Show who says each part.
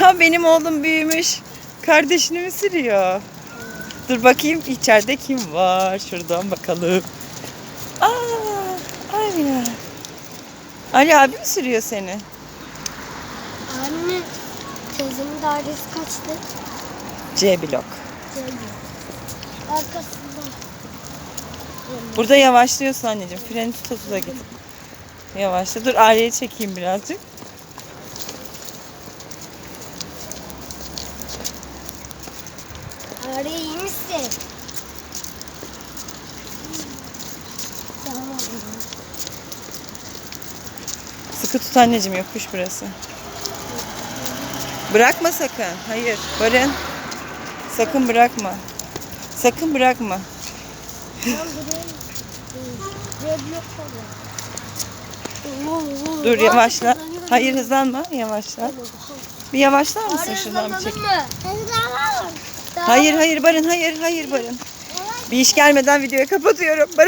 Speaker 1: Ya benim oğlum büyümüş. Kardeşini mi sürüyor? Dur bakayım içeride kim var? Şuradan bakalım. Aa, Ali. Ali abi mi sürüyor seni?
Speaker 2: Anne teyzemin dairesi kaçtı?
Speaker 1: C blok.
Speaker 2: Arkasında.
Speaker 1: Burada yavaşlıyorsun anneciğim. Freni tuta tuta git. Yavaşla. Dur Arya'yı çekeyim birazcık.
Speaker 2: Araya iyi misin? Tamam.
Speaker 1: Sıkı tut anneciğim yokuş burası. Bırakma sakın. Hayır. Barın. Sakın bırakma. Sakın bırakma. Dur yavaşla. Hayır hızlanma. Yavaşla. Bir yavaşlar mısın şuradan bir çek.
Speaker 2: Hızlanalım.
Speaker 1: Hayır hayır Barın hayır hayır Barın. Bir iş gelmeden videoyu kapatıyorum. Barın